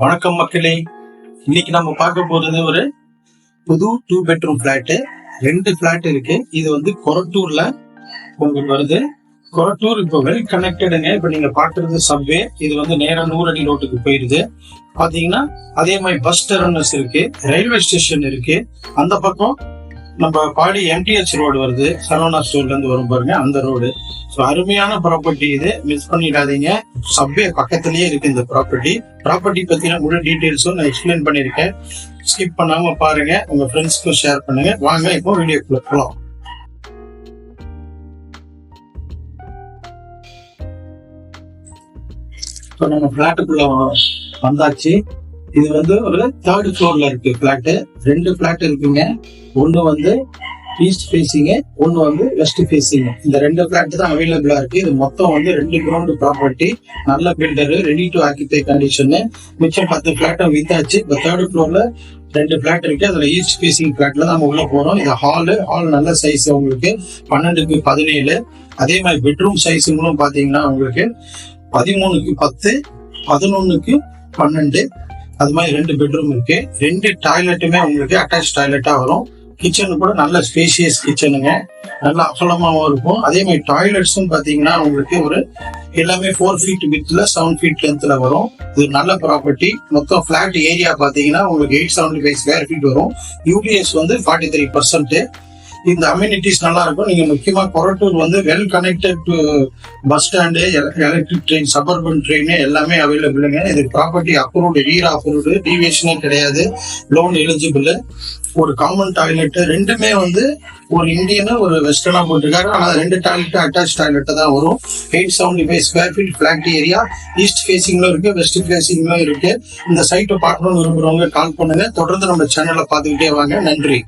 வணக்கம் மக்களே. இன்னைக்கு நம்ம பார்க்க போறது ஒரு புது டூ பெட்ரூம் பிளாட்டு ரெண்டு பிளாட் இருக்கு. இது வந்து கொரட்டூர்ல உங்களுக்கு வருது. கொரட்டூர் இப்போ வெல் கனெக்டடுங்க இப்போ நீங்க பாக்குறது சப்வே இது வந்து நேரா நூறடி ரோட்டுக்கு போயிருது. பாத்தீங்கன்னா அதே மாதிரி பஸ் டெர்மினஸ் இருக்கு. ரயில்வே ஸ்டேஷன் இருக்கு. அந்த பக்கம் நம்ம பாடி எம்டிஎச் ரோடு வருது. சரவணா ஸ்டோர்ல இருந்து வரும் பாருங்க அந்த ரோடு. ஸோ அருமையான ப்ராப்பர்ட்டி இது. மிஸ் பண்ணிடாதீங்க. சப்வே பக்கத்துலயே இருக்கு இந்த ப்ராப்பர்ட்டி ப்ராப்பர்ட்டி பத்தின முழு டீட்டெயில்ஸும் நான் எக்ஸ்பிளைன் பண்ணியிருக்கேன். ஸ்கிப் பண்ணாம பாருங்க. உங்க ஃப்ரெண்ட்ஸ்க்கும் ஷேர் பண்ணுங்க. வாங்க இப்போ வீடியோக்குள்ள போகலாம் இப்போ நம்ம ஃப்ளாட்டுக்குள்ள வந்தாச்சு. இது வந்து ஒரு தேர்ட் ஃப்ளோர்ல இருக்கு பிளாட் ரெண்டு பிளாட் இருக்குங்க. ஒன்னு வந்து ஈஸ்ட் ஃபேசிங் ஒன்னு வந்து வெஸ்ட் ஃபேசிங் இந்த ரெண்டு பிளாட் தான் அவைலபிளா இருக்கு. இது மொத்தம் வந்து ரெண்டு கிரவுண்ட் ப்ராப்பர்ட்டி நல்ல builder ready to occupy condition மிச்சம் பத்து பிளாட்டும் வித்தாச்சு இப்போ தேர்ட் ஃப்ளோர்ல ரெண்டு பிளாட் இருக்கு. அதுல ஈஸ்ட் ஃபேசிங் பிளாட்ல நம்ம உள்ள போறோம். இது ஹாலு ஹால் நல்ல சைஸ் உங்களுக்கு. பன்னெண்டுக்கு பதினேழு. அதே மாதிரி பெட்ரூம் சைஸுங்களும் பாத்தீங்கன்னா உங்களுக்கு பதிமூணுக்கு பத்து பதினொன்னுக்கு பன்னெண்டு அது மாதிரி ரெண்டு பெட்ரூம் இருக்கு. ரெண்டு டாய்லெட்டுமே உங்களுக்கு அட்டாச் டாய்லெட்டா வரும். கிச்சனு கூட நல்ல ஸ்பேசியஸ் கிச்சனுங்க நல்ல அகலமாகவும் இருக்கும். அதே மாதிரி டாய்லெட்ஸும் பார்த்தீங்கன்னா உங்களுக்கு ஒரு எல்லாமே ஃபோர் ஃபீட் வித்ல செவன் ஃபீட் லென்த்ல வரும். இது நல்ல ப்ராப்பர்ட்டி மொத்தம் ஃப்ளாட் ஏரியா பார்த்தீங்கன்னா உங்களுக்கு eight seventy five square feet வரும். யூடிஎஸ் வந்து ஃபார்ட்டி த்ரீ பர்சன்ட் இந்த அம்யூனிட்டிஸ் நல்லா இருக்கும் நீங்க முக்கியமா கொரட்டூர் வந்து well connected to bus stand electric train suburban train எல்லாமே அவைலபிளுங்க இது ப்ராப்பர்ட்டி அப்ரூவ்டு ரீர் அப்ரூவ்டு டிவியேஷனே கிடையாது. லோன் எலிஜிபிள் ஒரு காமன் டாய்லெட் ரெண்டுமே வந்து ஒரு இந்தியனு ஒரு வெஸ்டர்னா போட்டிருக்காரு. ஆனா ரெண்டு டாய்லெட் அட்டாச் டாய்லெட் தான் வரும். Eight seventy five square feet flat area east ஃபேசிங்லும் இருக்கு வெஸ்ட் ஃபேசிங்லும் இருக்கு. இந்த சைட்டை பார்க்கணும்னு விரும்புறவங்க கால் பண்ணுங்க. தொடர்ந்து நம்ம சேனலை பார்த்துக்கிட்டே வாங்க. நன்றி.